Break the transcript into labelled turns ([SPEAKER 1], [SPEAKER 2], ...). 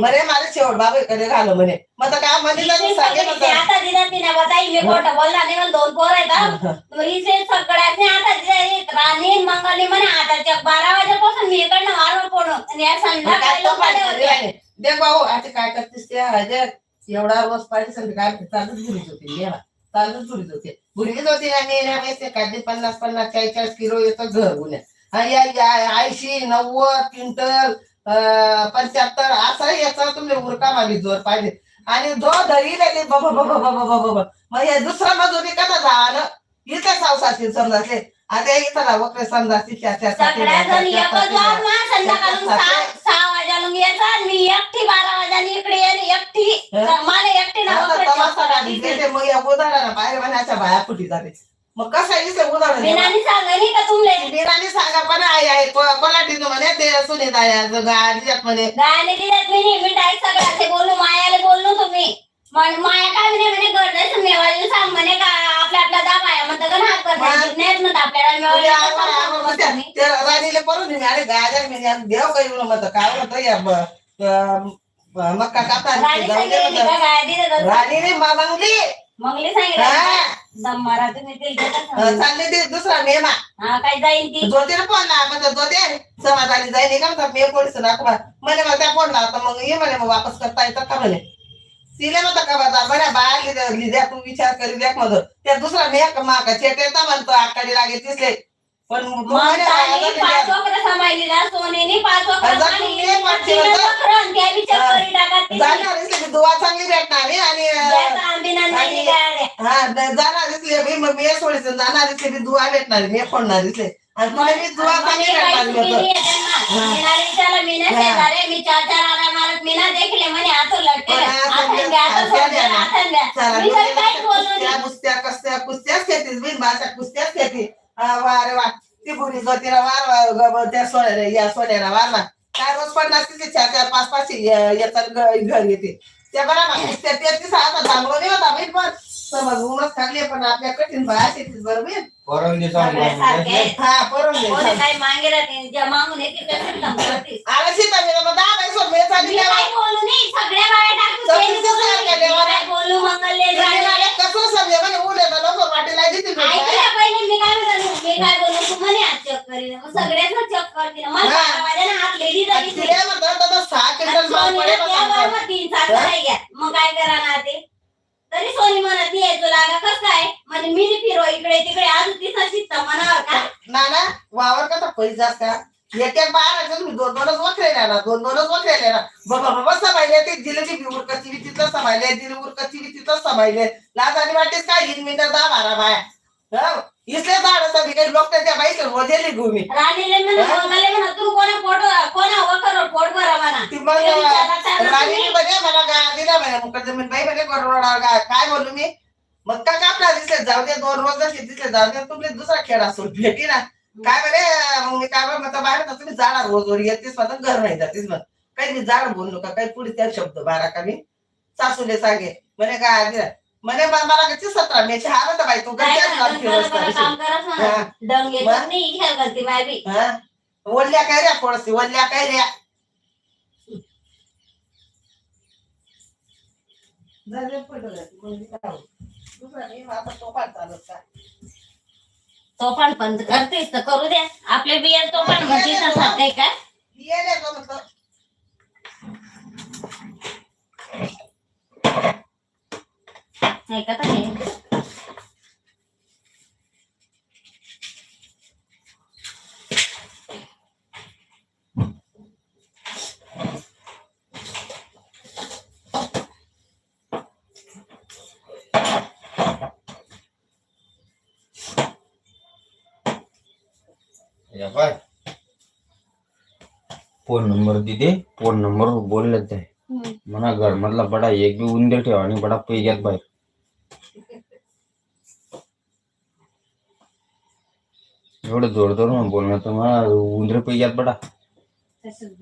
[SPEAKER 1] म्हणे माझे शेवट बाबा घालव म्हणे. मग आता काय म्हणजे
[SPEAKER 2] हिचे
[SPEAKER 1] सांगे
[SPEAKER 2] सगळे- आता दिला तिने बताई मी खोटं बोलला नाही मला दोन पोर आहेत हा. हिचे सगळ्यात आता दिले राणी मंगली म्हणे आताच्या बारा वाजेपासून मी इकडनं वारवर पडून आणि या संध्याकाळी लोक आले होते.
[SPEAKER 1] देख भाऊ आता काय करतेस त्या ह्याच्यात एवढा रोज पाहिजे सांगते काय चालतच घुरीच होती देवा चालतच घुरीच होते. घुरीच होती आणि येण्या पैसे काय ते पन्नास पन्नास चाळीस चाळीस किलो येतं घर गुन्ह्या ऐंशी नव्वद क्विंटल पंच्याहत्तर असं याचा तुम्ही उरका मागे जोर पाहिजे. आणि जो धरी लागेल बाबा बाबा बाबा बाबा बाबा मग हे दुसरा मजुरी कसा जाणं इथं सावसाची समजाचे आता इथं ना
[SPEAKER 2] वाजालून यायचा आणि मी एकटी बारा वाजानी इकडे एकटी? मला एकटी ना वगैरे
[SPEAKER 1] मग या उदाहरण बाहेर म्हणाच्या बाया फुटी जाते? मग कसं आहे? इथे उदाहरण
[SPEAKER 2] का तुमले?
[SPEAKER 1] बिराणी सांगा पण आई आहे को- कोलाटी म्हणे ते सुनीत आहे म्हणे.
[SPEAKER 2] गायने दिल्यात मी नाही मी डायरेक्ट सगळ्याचे बोलू मायाला बोललो तुम्ही. मग माया काय म्हणे म्हणे गरजाचं मेवायला सांग म्हणे का आपल्या दाब आहे म्हणतं का हात करतात नाहीत म्हणत आपल्याला मेवायला सांग
[SPEAKER 1] म्हणते.
[SPEAKER 2] तुम्ही.
[SPEAKER 1] ते राणीले परून दिली अरे गाजर मी देव काही म्हणत काय म्हणत या ब- ब- ब- मक्का कापता
[SPEAKER 2] राणी सांगितली का गाय दिलं तर
[SPEAKER 1] राणीने मागली
[SPEAKER 2] मंगली सांगितलं
[SPEAKER 1] हा.
[SPEAKER 2] तुम्ही ते
[SPEAKER 1] चालली ते दुसरा मेमा.
[SPEAKER 2] हा काय जाईन ती?
[SPEAKER 1] जोते ना फोन ला म्हणजे जोते समाधानी जाईल का म्हणतात मी पोलीस नाकबा म्हणे मग त्या फोन लावता मग ये म्हणे मग वापस करता येतं का म्हणे? तिला म्हणतो का बघा बऱ्या बाया लिद्या लिद्या तू विचार करी द्या मग. त्या दुसरा मेक माका चेटेता म्हणतो आकाडी लागे तिसले. पण
[SPEAKER 2] मग पाच सोनेनी
[SPEAKER 1] अगं,
[SPEAKER 2] तिनं
[SPEAKER 1] वक्र- जाणार दुवा चांगली भेटणार आहे आणि
[SPEAKER 2] निघाल्या.
[SPEAKER 1] हा न- जाणार दिसले मी मग मी सोडीचे जाणार दिसले मी दुवा भेटणार मी फोडणार दिसले आणि तुला मी दुवा चांगली भेटणार
[SPEAKER 2] त्यांना.
[SPEAKER 1] हा. पण
[SPEAKER 2] आता.
[SPEAKER 1] चला,
[SPEAKER 2] मी
[SPEAKER 1] कुस्त्या. कुस्त्या कुस्त्याच खेळतीस बिन भाषा कुस्त्याच खेळती हा, वा रे वा. ती बुरी जोतीला वार वा, ग- ब- त्या सोन्याला या सोन्याला वार ना काय रोज पडणार तिथे चार चार पाच पाच येतात घर येते त्या बरा ना कुस्त्या ते तिथं आता चांगलं नाही होता मी पण समज उमस खाल्ली पण आपल्या कठीण भाषा येते बरोबर. हा
[SPEAKER 2] मागे राहते ज्या मागून येते त्याच्यात दम करतेस.
[SPEAKER 1] आला सीता मी मग दहा बाई सोड मी चालली
[SPEAKER 2] मी
[SPEAKER 1] तेव्हा.
[SPEAKER 2] काही बोलू नाही सगळ्या बाया टाकू
[SPEAKER 1] सगळी
[SPEAKER 2] ते मी बोलू
[SPEAKER 1] सगळ्या
[SPEAKER 2] नाही.
[SPEAKER 1] गेल्या
[SPEAKER 2] मी काय बोलू मंगलले
[SPEAKER 1] आणि
[SPEAKER 2] झाले.
[SPEAKER 1] मला कसं समजे म्हणजे उद्या वाटेला देते मी.
[SPEAKER 2] काय म्हणतो मी काय सगळ्यांना चेक करते ना. मला
[SPEAKER 1] हा.
[SPEAKER 2] बारा वाजायला हात लेडी
[SPEAKER 1] आणि
[SPEAKER 2] झाली
[SPEAKER 1] तिला म्हणतात आता सहा क्विंटल माल
[SPEAKER 2] सोनीला
[SPEAKER 1] पडेल
[SPEAKER 2] त्या
[SPEAKER 1] आता.
[SPEAKER 2] बरोबर तीन सात नाही घ्या मग काय करा ना ते? तरी सोनी म्हणत कसं म्हणजे मी फिरो इकडे तिकडे. अजून शिकत मनावर का?
[SPEAKER 1] वावर कसा पैसा का एक एक बारा तुम्ही दोन दोनच वखरेल्या ना दोन दोनच वखरेल्या ना बाबा ते जिलेबी बी उरकची बी तिथलं समायले दिली उरकची बी तिथलं लाज आणि वाटेच काय? हिन मिनिट दहा बारा बाया हं? इसले झाड सगळी लोक त्या रोजेली घुमी.
[SPEAKER 2] राणीले म्हणा
[SPEAKER 1] हा?
[SPEAKER 2] मंगलले म्हणा तू कोणा पोट कोणा वकर पोट भरा म्हणा
[SPEAKER 1] ती मग राणी? म्हणे मला गा दिला म्हणे मुकदम बाई म्हणे गडबडा गा काय बोलू मी? मग का कापला दिसले जाऊ दे दोन रोज जसे दिसले जाऊ दे तुम्ही दुसरा खेळ असो भेटी ना. काय म्हणे मग मी काय म्हणतो बाहेर तर तुम्ही जाणार रोज वर येतेस माझं घर नाही जातेस मग काही मी जाड बोललो का काही पुढे त्या शब्द बारा का मी? सासूले सांगे. म्हणे काय आधी म्हणे मला कशी सतरा मेचे हा म्हणता बाई तू
[SPEAKER 2] करत करते
[SPEAKER 1] हा ओढल्या काय रे थोडसी ओढल्या काय रे झाले पडलं. म्हणजे काय होतं? दुसरा नाही, आता तो पाठ चालत का?
[SPEAKER 2] तो पण पण करतेस तर करू द्या आपले बियर तो पण म्हणते तसा काय काय आहे.
[SPEAKER 3] फोन नंबर दिदे फोन नंबर बोलले ते. म्हणा घर मधला बडा एक बी उंदीर ठेवा आणि बडा पै घ्यात बाहेर. एवढं जोर जोर म्हणून बोलणं तर मला उंदीर पै घ्यात बडा.
[SPEAKER 2] तसंच